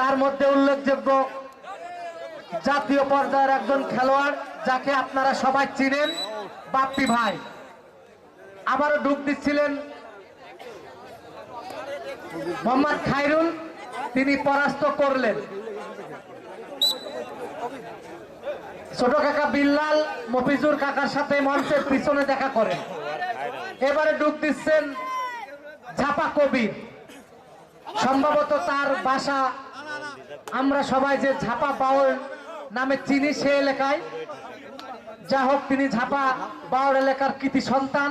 তার মধ্যে উল্লেখযোগ্য জাতীয় পর্যায়ের একজন খেলোয়াড় যাকে আপনারা সবাই চিনেন, বাপ্পি ভাই। আবারও ডুব দিচ্ছিলেন মোহাম্মদ খাইরুল, তিনি পরাস্ত করলেন। ছোট কাকা বিল্লাল, মফিজুর কাকার সাথে মঞ্চের পিছনে দেখা করেন। এবারে ডুব দিচ্ছেন ঝাপা কবির। সম্ভবত তার বাসা আমরা সবাই যে ঝাপা বাউল নামে চিনি সে এলাকায়, যা হোক তিনি ঝাপা বাউল এলাকার কৃতি সন্তান,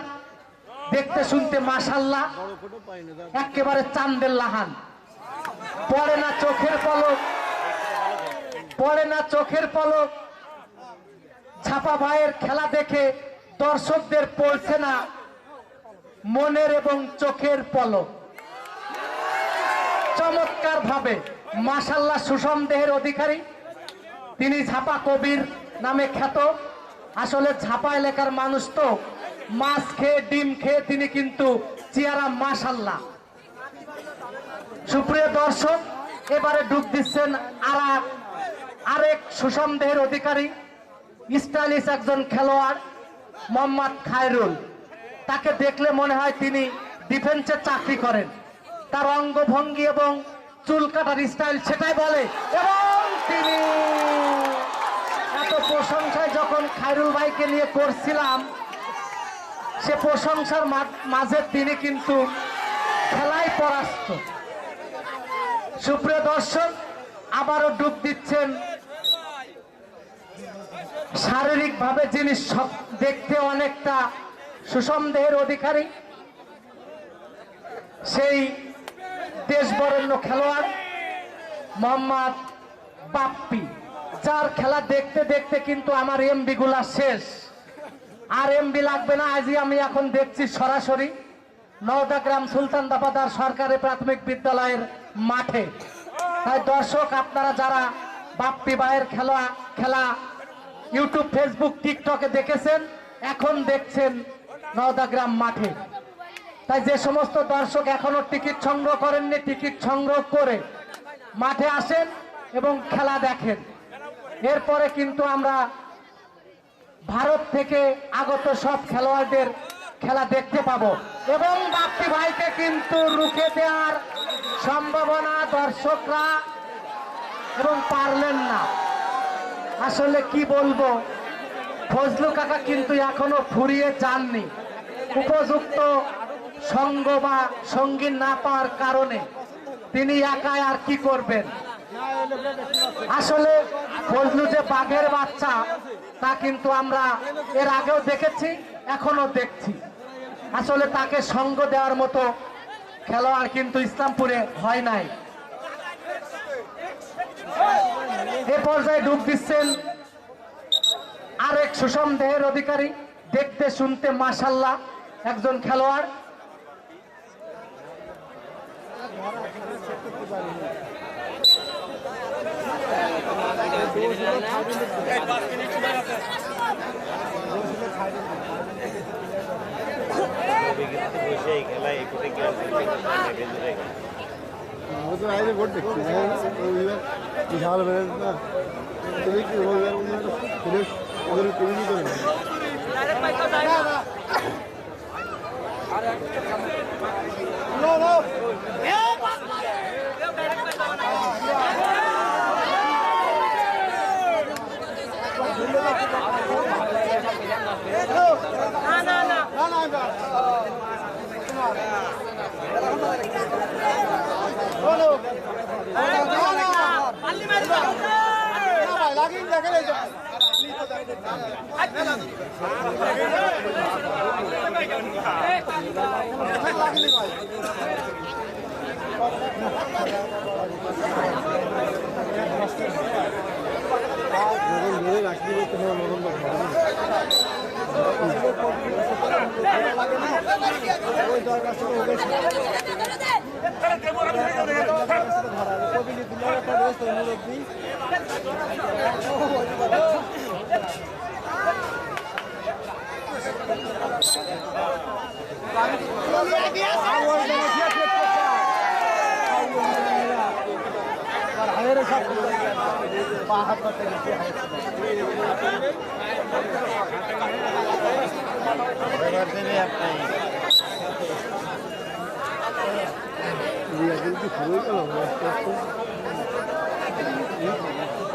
দেখতে শুনতে মাসাল্লাহ একেবারে চান্দের লাহান। পড়ে না চোখের পলক, পড়ে না চোখের পলক। ছাপা ভাইয়ের খেলা দেখে দর্শকদের পড়ছে না, মনের এবং চোখের পলক। চমৎকার ভাবে মাসাল্লাহ সুষম দেহের অধিকারী। তিনি ঝাপা কবির নামে খ্যাত। আসলে ঝাপা এলাকার মানুষ তো, মাছ খেয়ে, ডিম খেয়ে তিনি কিন্তু চেয়ারা মাসাল্লাহ সুপ্রিয় দর্শক, এবারে ডুব দিচ্ছেন আর, আরেক সুষম দেহের অধিকারী, স্টাইলিশ একজন খেলোয়াড়, মোহাম্মদ খায়রুল। তাকে দেখলে মনে হয় তিনি ডিফেন্সে চাকরি করেন। তার অঙ্গভঙ্গি এবং চুল কাটার স্টাইল সেটাই বলে। এবং তিনি এত প্রশংসায় যখন খায়রুল ভাইকে নিয়ে করছিলাম, সে প্রশংসার মাঝে তিনি কিন্তু খেলায় পরাস্ত। সুপ্রিয় দর্শক, আবারও ডুব দিচ্ছেন শারীরিকভাবে যিনি সব- দেখতে অনেকটা সুষম দেহের অধিকারী, সেই দেশবরেণ্য খেলোয়াড় মোহাম্মদ বাপ্পি, যার খেলা দেখতে দেখতে কিন্তু আমার এমবি গুলা শেষ। আর এমবি লাগবে না, আজই আমি এখন দেখছি সরাসরি নওদা গ্রাম সুলতান দাপাদার সরকারি প্রাথমিক বিদ্যালয়ের মাঠে। তাই দর্শক, আপনারা যারা বাপ্পি ভাইয়ের খেলা খেলা ইউটিউব, ফেসবুক, টিকটকে দেখেছেন, এখন দেখছেন নওদা গ্রাম মাঠে। তাই যে সমস্ত দর্শক এখনও টিকিট সংগ্রহ করেননি, টিকিট সংগ্রহ করে মাঠে আসেন এবং খেলা দেখেন। এরপরে কিন্তু আমরা ভারত থেকে আগত সব খেলোয়াড়দের খেলা দেখতে পাবো। এবং বাপ্পি ভাইকে কিন্তু রুখে দেওয়ার সম্ভাবনা দর্শকরা এবং পারলেন না। আসলে কি বলব, ফজলু কাকা কিন্তু এখনও ফুরিয়ে যাননি। উপযুক্ত সঙ্গ বা সঙ্গী না পাওয়ার কারণে তিনি একাই আর কি করবেন? আসলে ফজলু যে বাঘের বাচ্চা, তা কিন্তু আমরা এর আগেও দেখেছি এখনও দেখছি। আসলে তাকে সঙ্গ দেওয়ার মতো খেলোয়াড় কিন্তু ইসলামপুরে হয় নাই। এ পর্যায়ে ডুব দিচ্ছেন আরেক সুষম দেহের অধিকারী, দেখতে শুনতে মাসাল্লাহ একজন খেলোয়াড়। ভোট দেখছি রবিবার বিশাল বেড়ে তুমি কি রবিবার পুলিশ ওদের কমিটি করে না No, no. ওই দর কাছে ওদের কবিলি দিলার একটা রয়েছে মুরব্বী এবার দেবে আপনার রিয়া কিন্তু শুরু গেল আস্তে আস্তে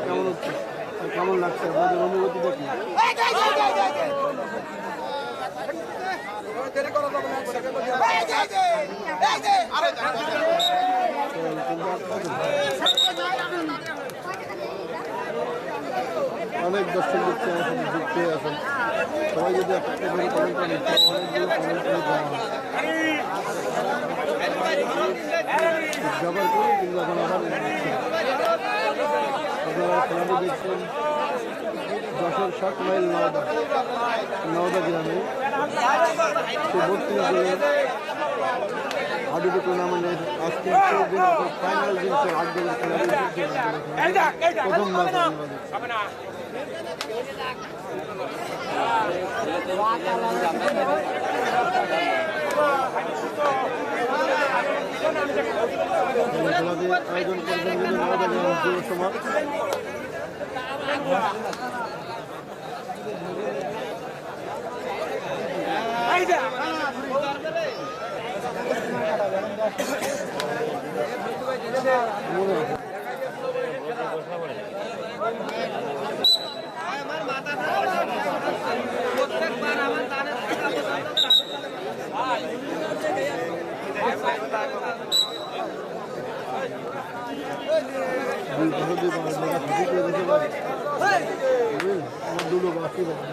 কেমন হচ্ছে আর কেমন লাগছে আপনাদের অনুভূতি দেখি অনেক দর্শক দেখতে আছেন যুক্ত হয়ে আছেন সবাই যদি একটা করে কমেন্ট করেন অনেকগুলো কমেন্ট করে দেওয়া করি কিন্তু এখন আবার খেলাটি দেখছেন যশোর সাত মাইল নওদা নওদা গ্রামে টুর্নামেন্টের আজকে ফাইনাল আয়োজন করবেন সমাজ মনে দুটো বাকি বাকি